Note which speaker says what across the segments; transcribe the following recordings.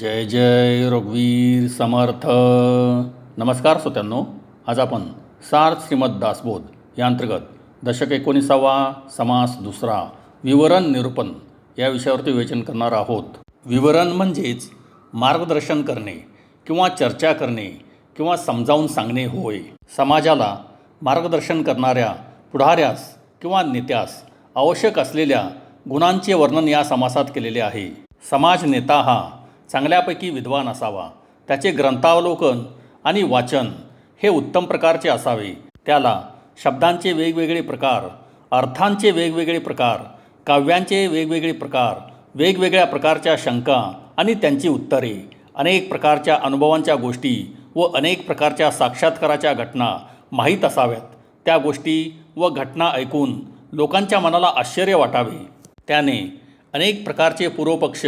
Speaker 1: जय जय रघुवीर समर्थ. नमस्कार श्रोत्यांनो आज आपण सार श्रीमद दासबोध या अंतर्गत दशक एकोणीसावा समास दुसरा विवरण निरूपण या विषयावरती विवेचन करणार आहोत. विवरण म्हणजेच मार्गदर्शन करणे किंवा चर्चा करणे किंवा समजावून सांगणे होय. समाजाला मार्गदर्शन करणाऱ्या पुढाऱ्यास किंवा नेत्यास आवश्यक असलेल्या गुणांचे वर्णन या समासात केलेले आहे. समाज नेता हा चांगल्यापैकी विद्वान असावा. त्याचे ग्रंथावलोकन आणि वाचन हे उत्तम प्रकारचे असावे. त्याला शब्दांचे वेगवेगळे प्रकार अर्थांचे वेगवेगळे प्रकार काव्यांचे वेगवेगळे प्रकार वेगवेगळ्या प्रकारच्या शंका आणि त्यांची उत्तरे अनेक प्रकारच्या अनुभवांच्या गोष्टी व अनेक प्रकारच्या साक्षात्काराच्या घटना माहीत असाव्यात. त्या गोष्टी व घटना ऐकून लोकांच्या मनाला आश्चर्य वाटावे. त्याने अनेक प्रकारचे पूर्वपक्ष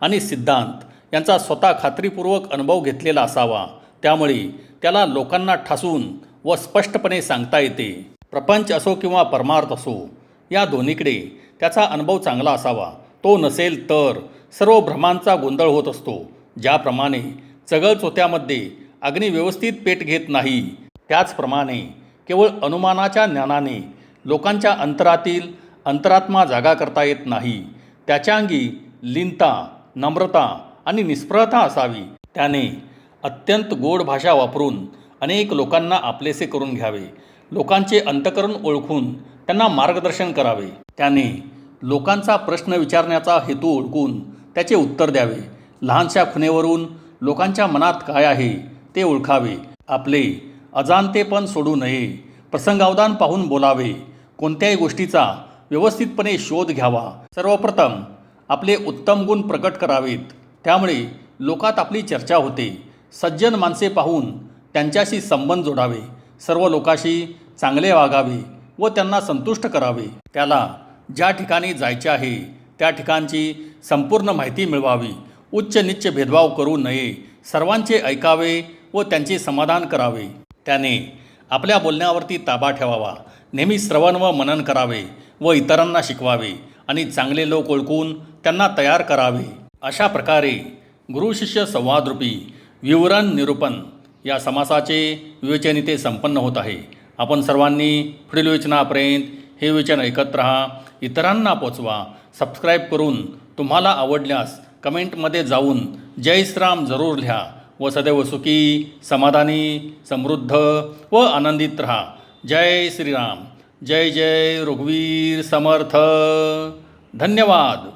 Speaker 1: आणि सिद्धांत यांचा स्वतः खात्रीपूर्वक अनुभव घेतलेला असावा. त्यामुळे त्याला लोकांना ठासून व स्पष्टपणे सांगता येते. प्रपंच असो किंवा परमार्थ असो या दोन्हीकडे त्याचा अनुभव चांगला असावा. तो नसेल तर सर्व भ्रमांचा गोंधळ होत असतो. ज्याप्रमाणे चगळचोत्यामध्ये अग्नी व्यवस्थित पेट घेत नाही त्याचप्रमाणे केवळ अनुमानाच्या ज्ञानाने लोकांच्या अंतरातील अंतरात्मा जागा करता येत नाही. त्याच्या अंगी लीनता नम्रता आणि निष्प्रहता असावी. त्याने अत्यंत गोड भाषा वापरून अनेक लोकांना आपलेसे करून घ्यावे. लोकांचे अंतकरण ओळखून त्यांना मार्गदर्शन करावे. त्याने लोकांचा प्रश्न विचारण्याचा हेतू ओळखून त्याचे उत्तर द्यावे. लहानशा खुनेवरून लोकांच्या मनात काय आहे ते ओळखावे. आपले अजाणतेपण सोडू नये. प्रसंगावधान पाहून बोलावे. कोणत्याही गोष्टीचा व्यवस्थितपणे शोध घ्यावा. सर्वप्रथम आपले उत्तम गुण प्रकट करावेत. त्यामुळे लोकात आपली चर्चा होते. सज्जन माणसे पाहून त्यांच्याशी संबंध जोडावे. सर्व लोकाशी चांगले वागावे व त्यांना संतुष्ट करावे. त्याला ज्या ठिकाणी जायचे आहे त्या ठिकाणची संपूर्ण माहिती मिळवावी. उच्च निच्च भेदभाव करू नये. सर्वांचे ऐकावे व त्यांचे समाधान करावे. त्याने आपल्या बोलण्यावरती ताबा ठेवावा. नेहमी श्रवण व मनन करावे व इतरांना शिकवावे आणि चांगले लोक ओळखून त्यांना तयार करावे. अशा प्रकारे गुरुशिष्य संवादरूपी विवरण निरूपण या समासाचे विवेचन इथे संपन्न होत आहे. आपण सर्वांनी पुढील विवेचनापर्यंत हे विवेचन ऐकत राहा. इतरांना पोचवा. सबस्क्राईब करून तुम्हाला आवडल्यास कमेंटमध्ये जाऊन जय श्रीराम जरूर लिहा व सदैव सुखी समाधानी समृद्ध व आनंदित रहा. जय श्रीराम. जय जय रघुवीर समर्थ. धन्यवाद.